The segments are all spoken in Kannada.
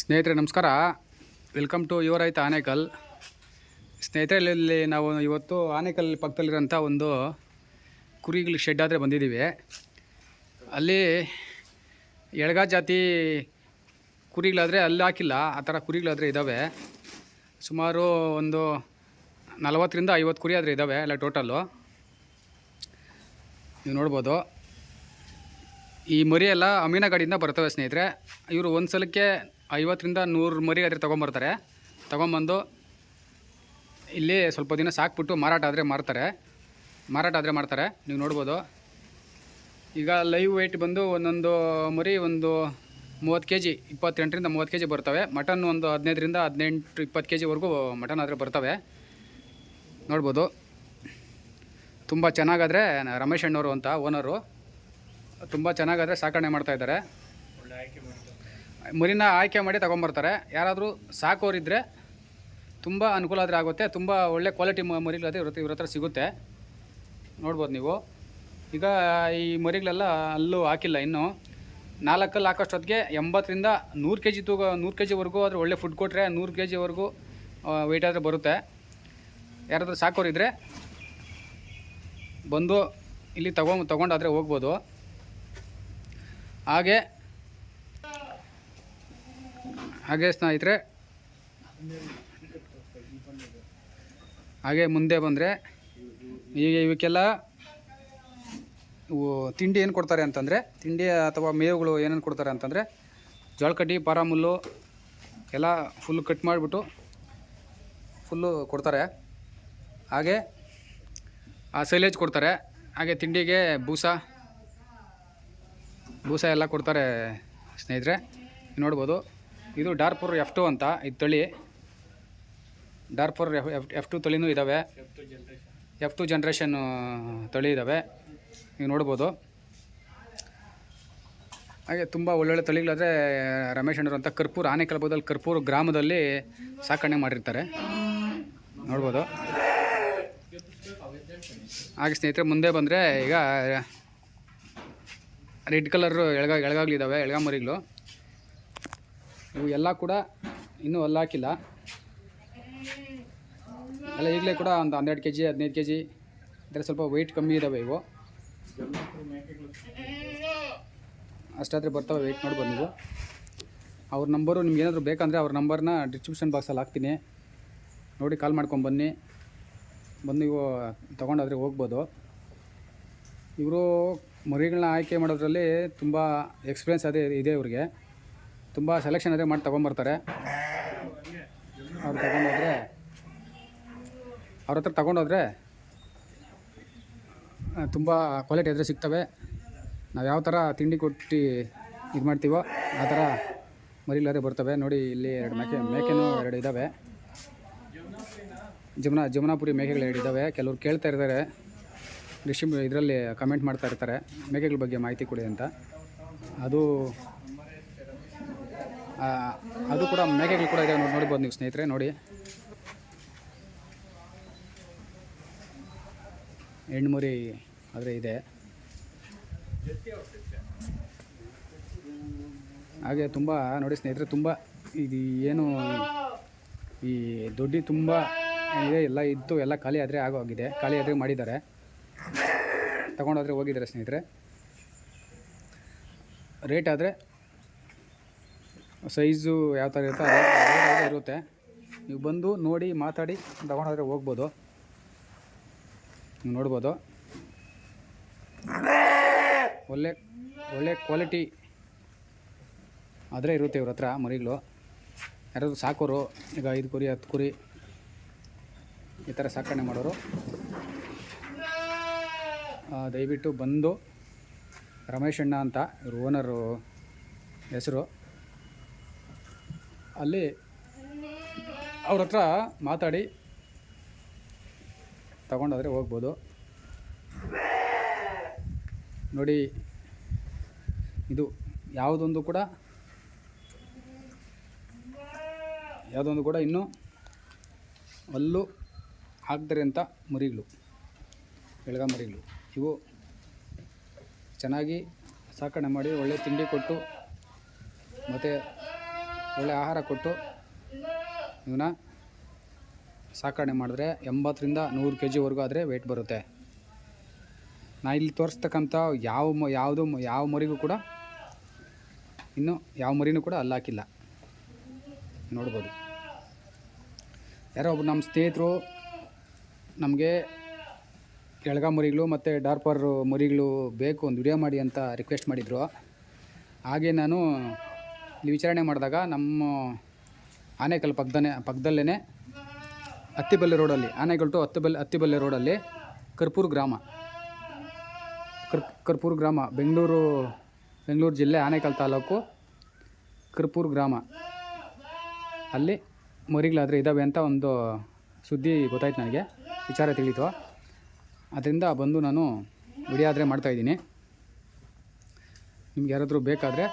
ಸ್ನೇಹಿತರೆ, ನಮಸ್ಕಾರ. ವೆಲ್ಕಮ್ ಟು ಯುವರ್ ರೈತ ಆನೇಕಲ್. ಸ್ನೇಹಿತರೆ, ಇಲ್ಲಿ ನಾವು ಇವತ್ತು ಆನೇಕಲ್ ಪಕ್ಕದಲ್ಲಿರೋಂಥ ಒಂದು ಕುರಿಗಳ ಶೆಡ್ ಆದರೆ ಬಂದಿದ್ದೀವಿ. ಅಲ್ಲಿ ಎಳಗಾ ಜಾತಿ ಕುರಿಗಳಾದರೆ ಅಲ್ಲಿ ಹಾಕಿಲ್ಲ. ಆ ಥರ ಕುರಿಗಳಾದರೆ ಇದ್ದಾವೆ. ಸುಮಾರು ಒಂದು ನಲವತ್ತರಿಂದ ಐವತ್ತು ಕುರಿ ಆದರೆ ಇದ್ದಾವೆ ಎಲ್ಲ ಟೋಟಲ್ಲು ನೀವು ನೋಡ್ಬೋದು. ಈ ಮರಿ ಎಲ್ಲ ಅಮೀನಗಾಡಿಯಿಂದ ಬರ್ತವೆ ಸ್ನೇಹಿತರೆ. ಇವರು ಒಂದು ಸಲಕ್ಕೆ ಐವತ್ತರಿಂದ ನೂರು ಮರಿ ಆದರೆ ತೊಗೊಂಬರ್ತಾರೆ. ತೊಗೊಂಬಂದು ಇಲ್ಲಿ ಸ್ವಲ್ಪ ದಿನ ಸಾಕ್ಬಿಟ್ಟು ಮಾರಾಟ ಆದರೆ ಮಾರ್ತಾರೆ. ಮಾರಾಟ ಆದರೆ ಮಾಡ್ತಾರೆ ನೀವು ನೋಡ್ಬೋದು. ಈಗ ಲೈವ್ ವೆಯ್ಟ್ ಬಂದು ಒಂದೊಂದು ಮರಿ ಒಂದು ಮೂವತ್ತು ಕೆ ಜಿ ಇಪ್ಪತ್ತೆಂಟರಿಂದ ಮೂವತ್ತು ಕೆ ಜಿ ಬರ್ತವೆ. ಮಟನ್ ಒಂದು ಹದಿನೈದರಿಂದ ಹದಿನೆಂಟು, ಇಪ್ಪತ್ತು ಕೆ ಜಿವರೆಗೂ ಮಟನ್ ಆದರೆ ಬರ್ತವೆ. ನೋಡ್ಬೋದು. ತುಂಬ ಚೆನ್ನಾಗಾದರೆ ರಮೇಶ್ ಅಣ್ಣವರು ಅಂತ ಓನರು ತುಂಬ ಚೆನ್ನಾಗಾದರೆ ಸಾಕಣೆ ಮಾಡ್ತಾ ಇದ್ದಾರೆ. ಮರಿನ ಆಯ್ಕೆ ಮಾಡಿ ತೊಗೊಂಬರ್ತಾರೆ. ಯಾರಾದರೂ ಸಾಕೋರಿದ್ದರೆ ತುಂಬ ಅನುಕೂಲ ಆದರೆ ಆಗುತ್ತೆ. ತುಂಬ ಒಳ್ಳೆ ಕ್ವಾಲಿಟಿ ಮರಿಗಳಾದರೆ ಇರುತ್ತೆ ಇವ್ರ ಹತ್ರ ಸಿಗುತ್ತೆ. ನೋಡ್ಬೋದು ನೀವು. ಈಗ ಈ ಮರಿಗಳೆಲ್ಲ ಅಲ್ಲೂ ಹಾಕಿಲ್ಲ ಇನ್ನು. ನಾಲ್ಕಲ್ಲಿ ಹಾಕೋಷ್ಟೊತ್ತಿಗೆ ಎಂಬತ್ತರಿಂದ ನೂರು ಕೆ ಜಿ ತೂಗ, ನೂರು ಕೆ ಜಿವರೆಗೂ ಆದರೆ ಒಳ್ಳೆ ಫುಡ್ ಕೊಟ್ಟರೆ ನೂರು ಕೆ ಜಿವರೆಗೂ ವೆಯ್ಟ್ ಆದರೆ ಬರುತ್ತೆ. ಯಾರಾದರೂ ಸಾಕೋರಿದ್ದರೆ ಬಂದು ಇಲ್ಲಿ ತಗೊಂಡು ತೊಗೊಂಡಾದರೆ ಹೋಗ್ಬೋದು. ಹಾಗೆ ಹಾಗೆ ಸ್ನೇಹಿತರೆ. ಹಾಗೆ ಮುಂದೆ ಬಂದರೆ, ಈಗ ಇವಕ್ಕೆಲ್ಲ ಇವು ತಿಂಡಿ ಏನು ಕೊಡ್ತಾರೆ ಅಂತಂದರೆ, ತಿಂಡಿ ಅಥವಾ ಮೇವುಗಳು ಏನೇನು ಕೊಡ್ತಾರೆ ಅಂತಂದರೆ, ಜೋಳಕಡ್ಡಿ ಪಾರಾಮುಲ್ಲು ಎಲ್ಲ ಫುಲ್ ಕಟ್ ಮಾಡಿಬಿಟ್ಟು ಫುಲ್ಲು ಕೊಡ್ತಾರೆ. ಹಾಗೆ ಆ ಸೈಲೇಜ್ ಕೊಡ್ತಾರೆ. ಹಾಗೆ ತಿಂಡಿಗೆ ಬೂಸ ಬೂಸ ಎಲ್ಲ ಕೊಡ್ತಾರೆ ಸ್ನೇಹಿತರೆ. ನೋಡ್ಬೋದು. ಇದು ಡಾರ್ಪುರ್ ಎಫ್ ಟು ಅಂತ ಇದು ತಳಿ. ಡಾರ್ಪುರ್ ಎಫ್ ಎಫ್ ಟು ತಳಿನೂ ಇದ್ದಾವೆ ಎಫ್ ಟು ಜನ್ರೇಷನ್ ತಳಿ ಇದ್ದಾವೆ ನೀವು ನೋಡ್ಬೋದು. ಹಾಗೆ ತುಂಬ ಒಳ್ಳೊಳ್ಳೆ ತಳಿಗಳಾದರೆ, ರಮೇಶ್ ಅಣ್ಣರು ಅಂತ ಕರ್ಪೂರ್ ಆನೆಕಲ್ ಕಲಬದಲ್ಲಿ ಕರ್ಪೂರ್ ಗ್ರಾಮದಲ್ಲಿ ಸಾಕಣೆ ಮಾಡಿರ್ತಾರೆ. ನೋಡ್ಬೋದು. ಹಾಗೆ ಸ್ನೇಹಿತರೆ, ಮುಂದೆ ಬಂದರೆ ಈಗ ರೆಡ್ ಕಲರು ಎಳಗ ಎಳಗಾಗ್ಲಿದ್ದಾವೆ ಎಳ್ಗ ಮರಿಗಳು ಇವು ಎಲ್ಲ ಕೂಡ ಇನ್ನೂ ಅಲ್ಲಾಕಿಲ್ಲ ಎಲ್ಲ ಈಗಲೇ ಕೂಡ ಒಂದು ಹನ್ನೆರಡು ಕೆ ಜಿ ಹದಿನೈದು ಕೆ ಜಿ ಇದರ ಸ್ವಲ್ಪ ವೆಯ್ಟ್ ಕಮ್ಮಿ ಇದ್ದಾವೆ ಇವು. ಅಷ್ಟಾದರೆ ಬರ್ತವೆ ವೆಯ್ಟ್ ನೋಡ್ಬೋದು ನೀವು ಅವ್ರ ನಂಬರು ನಿಮ್ಗೆ ಏನಾದರೂ ಬೇಕಂದರೆ ಅವ್ರ ನಂಬರ್ನ ಡಿಸ್ಕ್ರಿಪ್ಷನ್ ಬಾಕ್ಸಲ್ಲಿ ಹಾಕ್ತೀನಿ. ನೋಡಿ ಕಾಲ್ ಮಾಡ್ಕೊಂಡು ಬನ್ನಿ. ಬಂದು ಇವು ತೊಗೊಂಡಾದ್ರೆ ಹೋಗ್ಬೋದು. ಇವರು ಮರಿಗಳನ್ನ ಆಯ್ಕೆ ಮಾಡೋದ್ರಲ್ಲಿ ತುಂಬ ಎಕ್ಸ್ಪೀರಿಯನ್ಸ್ ಅದೇ ಇದೆ ಇವ್ರಿಗೆ. ತುಂಬ ಸೆಲೆಕ್ಷನ್ ಅದೇ ಮಾಡಿ ತೊಗೊಂಬರ್ತಾರೆ. ಅವ್ರು ತೊಗೊಂಡೋದ್ರೆ, ಅವ್ರ ಹತ್ರ ತೊಗೊಂಡೋದ್ರೆ ತುಂಬ ಕ್ವಾಲಿಟಿ ಎದುರು ಸಿಗ್ತವೆ. ನಾವು ಯಾವ ಥರ ತಿಂಡಿ ಕೊಟ್ಟು ಇದು ಮಾಡ್ತೀವೋ ಆ ಥರ ಮರಿಲಾರೆ ಬರ್ತವೆ. ನೋಡಿ, ಇಲ್ಲಿ ಎರಡು ಮೇಕೆ, ಮೇಕೆನೂ ಎರಡು ಇದ್ದಾವೆ ಜಮುನಾ, ಜಮುನಾಪುರಿ ಮೇಕೆಗಳು ಎರಡು ಇದ್ದಾವೆ ಕೆಲವರು ಕೇಳ್ತಾ ಇರ್ತಾರೆ. ಡಿಸ್ಟ್ರಿಬ್ಯೂ ಇದರಲ್ಲಿ ಕಮೆಂಟ್ ಮಾಡ್ತಾ ಇರ್ತಾರೆ. ಮೇಕೆಗಳ ಬಗ್ಗೆ ಮಾಹಿತಿ ಕೊಡಿ ಅಂತ. ಅದು ಅದು ಕೂಡ ಮೇಕೆಗಳು ಕೂಡ ಇದೆ. ನೋಡಿ ನೋಡ್ಬೋದು ನೀವು ಸ್ನೇಹಿತರೆ, ನೋಡಿ. ಹೆಣ್ಮುರಿ ಆದರೆ ಇದೆ. ಹಾಗೆ ತುಂಬ, ನೋಡಿ ಸ್ನೇಹಿತರೆ, ತುಂಬ ಇದು ಏನು, ಈ ದೊಡ್ಡಿ ತುಂಬ ಏನಿದೆ, ಎಲ್ಲ ಇತ್ತು, ಎಲ್ಲ ಖಾಲಿ ಆದರೆ ಆಗೋಗಿದೆ ಖಾಲಿ ಆದರೆ ಮಾಡಿದ್ದಾರೆ. ತಗೊಂಡೋದ್ರೆ ಹೋಗಿದ್ದಾರೆ ಸ್ನೇಹಿತರೆ. ರೇಟ್ ಆದರೆ ಸೈಜು ಯಾವ ಥರ ಇರುತ್ತೆ ಅದೇ ಇರುತ್ತೆ. ನೀವು ಬಂದು ನೋಡಿ, ಮಾತಾಡಿ, ತಗೊಂಡೋದ್ರೆ ಹೋಗ್ಬೋದು. ನೀವು ನೋಡ್ಬೋದು. ಒಳ್ಳೆ ಒಳ್ಳೆ ಕ್ವಾಲಿಟಿ ಆದರೆ ಇರುತ್ತೆ ಇವ್ರ ಹತ್ರ ಮರಿಗಳು. ಯಾರಾದರೂ ಸಾಕೋರು, ಈಗ ಐದು ಕುರಿ, ಹತ್ತು ಕುರಿ, ಈ ಥರ ಸಾಕಣೆ ಮಾಡೋರು ದಯವಿಟ್ಟು ಬಂದು ರಮೇಶಣ್ಣ ಅಂತ ಇವ್ರ ಓನರು ಹೆಸರು. ಅಲ್ಲಿ ಅವ್ರ ಹತ್ರ ಮಾತಾಡಿ. ತಗೊಂಡಾದರೆ ಹೋಗ್ಬೋದು. ನೋಡಿ, ಇದು ಯಾವುದೊಂದು ಕೂಡ ಯಾವುದೊಂದು ಕೂಡ ಇನ್ನೂ ಅಲ್ಲೂ ಹಾಕ್ತಾರೆ ಅಂತ ಮರಿಗಳು ಬೆಳಗ ಮರಿಗಳು ಇವು ಚೆನ್ನಾಗಿ ಸಾಕಣೆ ಮಾಡಿ ಒಳ್ಳೆ ತಿಂಡಿ ಕೊಟ್ಟು ಮತ್ತು ಒಳ್ಳೆ ಆಹಾರ ಕೊಟ್ಟು ಇವನ್ನ ಸಾಕಣೆ ಮಾಡಿದ್ರೆ ಎಂಬತ್ತರಿಂದ ನೂರು ಕೆ ಜಿವರೆಗೂ ಆದರೆ ವೆಯ್ಟ್ ಬರುತ್ತೆ. ನಾ ಇಲ್ಲಿ ತೋರಿಸ್ತಕ್ಕಂಥ ಯಾವ ಮ, ಯಾವುದು ಯಾವ ಮರಿಗೂ ಕೂಡ ಇನ್ನು ಯಾವ ಮರಿನೂ ಕೂಡ ಅಲ್ಲಾಕಿಲ್ಲ ನೋಡ್ಬೋದು. ಯಾರೋ ಒಬ್ಬರು ನಮ್ಮ ಸ್ನೇಹಿತರು ನಮಗೆ ಕೆಳಗ ಮರಿಗಳು ಮತ್ತು ಡಾರ್ಪರ್ ಮರಿಗಳು ಬೇಕು ಒಂದು ವಿಡಿಯೋ ಮಾಡಿ ಅಂತ ರಿಕ್ವೆಸ್ಟ್ ಮಾಡಿದರು. ಹಾಗೆ ನಾನು ಇಲ್ಲಿ ವಿಚಾರಣೆ ಮಾಡಿದಾಗ ನಮ್ಮ ಆನೇಕಲ್ ಪಕ್ಕದನೇ ಪಕ್ಕದಲ್ಲೇ ಅತ್ತಿಬಲ್ಲೆ ರೋಡಲ್ಲಿ ಆನೆಕಲ್ ಟು ಅತ್ತಿಬಲ್ಲೆ ಅತ್ತಿಬಲ್ಲೆ ರೋಡಲ್ಲಿ ಕರ್ಪೂರ್ ಗ್ರಾಮ. ಕರ್ ಕರ್ಪೂರ್ ಗ್ರಾಮ, ಬೆಂಗಳೂರು ಬೆಂಗಳೂರು ಜಿಲ್ಲೆ ಆನೇಕಲ್ ತಾಲೂಕು ಕರ್ಪೂರ್ ಗ್ರಾಮ. ಅಲ್ಲಿ ಮರಿಗಳಾದರೆ ಇದ್ದಾವೆ ಅಂತ ಒಂದು ಸುದ್ದಿ ಗೊತ್ತಾಯ್ತು ನನಗೆ, ವಿಚಾರ ತಿಳಿತು. ಅದರಿಂದ ಬಂದು ನಾನು ವಿಡಿಯೋ ಆದರೆ ಮಾಡ್ತಾಯಿದ್ದೀನಿ ನಿಮ್ಗೆ ಯಾರಾದರೂ ಬೇಕಾದರೆ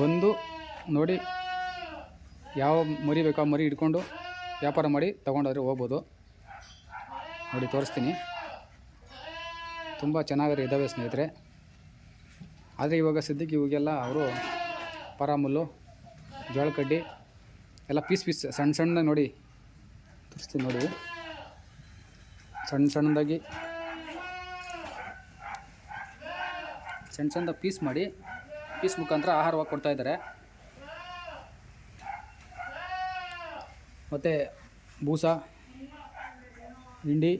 ಬಂದು ನೋಡಿ ಯಾವ ಮರಿ ಬೇಕೋ ಆ ಮರಿ ಹಿಡ್ಕೊಂಡು ವ್ಯಾಪಾರ ಮಾಡಿ ತೊಗೊಂಡೋದ್ರೆ ಹೋಗ್ಬೋದು. ನೋಡಿ ತೋರಿಸ್ತೀನಿ. ತುಂಬ ಚೆನ್ನಾಗಿ ಇದ್ದಾವೆ ಸ್ನೇಹಿತರೆ. ಆದರೆ ಇವಾಗ ಸದ್ಯಕ್ಕೆ ಇವಾಗೆಲ್ಲ ಅವರು ಪರಾಮುಲ್ಲು ಜೋಳ ಕಡ್ಡಿ ಎಲ್ಲ ಪೀಸ್ ಪೀಸ್ ಸಣ್ಣ ಸಣ್ಣ ನೋಡಿ ತೋರಿಸ್ತೀನಿ ನೋಡಿ. ಸಣ್ಣ ಸಣ್ಣದಾಗಿ ಸಣ್ಣ ಸಣ್ಣದಾಗಿ ಪೀಸ್ ಮಾಡಿ ಪೀಸ್ ಮುಖಾಂತರ ಆಹಾರವಾಗಿ ಕೊಡ್ತಾ ಇದ್ದಾರೆ. ಮತ್ತು ಬೂಸ, ಹಿಂಡಿ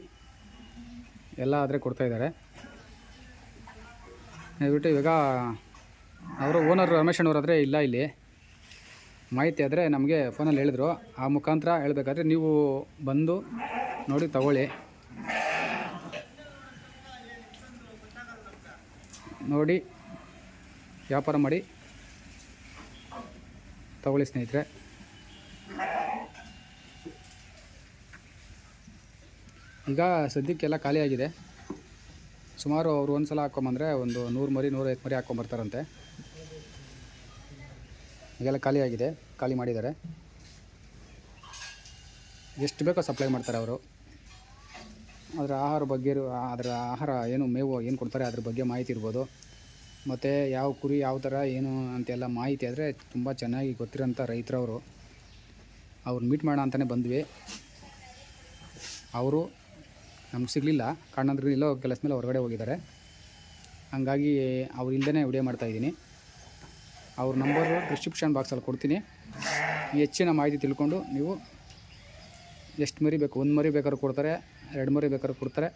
ಎಲ್ಲ ಆದರೆ ಕೊಡ್ತಾಯಿದ್ದಾರೆ ದಯವಿಟ್ಟು ಇವಾಗ ಅವರು ಓನರ್ ರಮೇಶ್ ಅಣ್ಣವ್ರು ಇಲ್ಲ ಇಲ್ಲಿ. ಮಾಹಿತಿ ಆದರೆ ನಮಗೆ ಫೋನಲ್ಲಿ ಹೇಳಿದರು. ಆ ಮುಖಾಂತರ ಹೇಳಬೇಕಾದ್ರೆ ನೀವು ಬಂದು ನೋಡಿ, ತಗೊಳ್ಳಿ. ನೋಡಿ. ವ್ಯಾಪಾರ ಮಾಡಿ ತಗೊಳ್ಳಿ ಸ್ನೇಹಿತರೆ. ಈಗ ಸದ್ಯಕ್ಕೆಲ್ಲ ಖಾಲಿಯಾಗಿದೆ ಸುಮಾರು ಅವರು ಒಂದು ಸಲ ಹಾಕ್ಕೊಂಬಂದರೆ ಒಂದು ನೂರು ಮರಿ ನೂರೈವತ್ತು ಮರಿ ಹಾಕ್ಕೊಂಬರ್ತಾರಂತೆ ಈಗೆಲ್ಲ ಖಾಲಿಯಾಗಿದೆ ಖಾಲಿ ಮಾಡಿದ್ದಾರೆ. ಎಷ್ಟು ಬೇಕೋ ಸಪ್ಲೈ ಮಾಡ್ತಾರೆ ಅವರು. ಅದರ ಆಹಾರ ಬಗ್ಗೆ, ಅದರ ಆಹಾರ ಏನು ಮೇವು ಏನು ಕೊಡ್ತಾರೆ ಅದ್ರ ಬಗ್ಗೆ ಮಾಹಿತಿ ಇರ್ಬೋದು. ಮತ್ತು ಯಾವ ಕುರಿ ಯಾವ ಥರ ಏನು ಅಂತೆಲ್ಲ ಮಾಹಿತಿ ಆದರೆ ತುಂಬ ಚೆನ್ನಾಗಿ ಗೊತ್ತಿರೋಂಥ ರೈತರವರು. ಅವ್ರು ಮೀಟ್ ಮಾಡೋಣ ಅಂತಲೇ ಬಂದ್ವಿ. ಅವರು ನಮ್ಗೆ ಸಿಗಲಿಲ್ಲ. ಕಾರಣಂದ್ರೆ ಇಲ್ಲೋ ಕೆಲಸ ಮೇಲೆ ಹೊರಗಡೆ ಹೋಗಿದ್ದಾರೆ. ಹಂಗಾಗಿ ಅವ್ರು ಇಲ್ಲದೇ ವಿಡಿಯೋ ಮಾಡ್ತಾಯಿದ್ದೀನಿ ಅವ್ರ ನಂಬರು ಡಿಸ್ಕ್ರಿಪ್ಷನ್ ಬಾಕ್ಸಲ್ಲಿ ಕೊಡ್ತೀನಿ. ಹೆಚ್ಚಿನ ಮಾಹಿತಿ ತಿಳ್ಕೊಂಡು ನೀವು ಎಷ್ಟು ಮರಿ ಬೇಕು? ಒಂದು ಮರಿ ಬೇಕಾದ್ರೂ ಕೊಡ್ತಾರೆ, ಎರಡು ಮರಿ ಬೇಕಾದ್ರೂ ಕೊಡ್ತಾರೆ,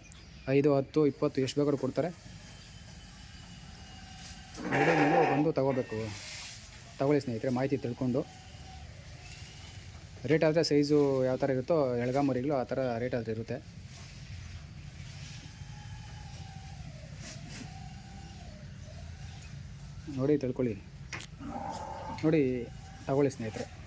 ಐದು, ಹತ್ತು, ಇಪ್ಪತ್ತು ಎಷ್ಟು ಬೇಕಾದ್ರೂ ಕೊಡ್ತಾರೆ. ಎರಡು ನೀವು ಬಂದು ತಗೋಬೇಕು. ತಗೊಳ್ಳಿ ಸ್ನೇಹಿತರೆ, ಮಾಹಿತಿ ತಿಳ್ಕೊಂಡು. ರೇಟ್ ಆದರೆ ಸೈಜು ಯಾವ ಥರ ಇರುತ್ತೋ, ಎಳಗಾಮರಿಗಳು ಆ ಥರ ರೇಟ್ ಆದರೆ ಇರುತ್ತೆ. ನೋಡಿ, ತಿಳ್ಕೊಳ್ಳಿ. ನೋಡಿ, ತಗೊಳ್ಳಿ ಸ್ನೇಹಿತರೆ.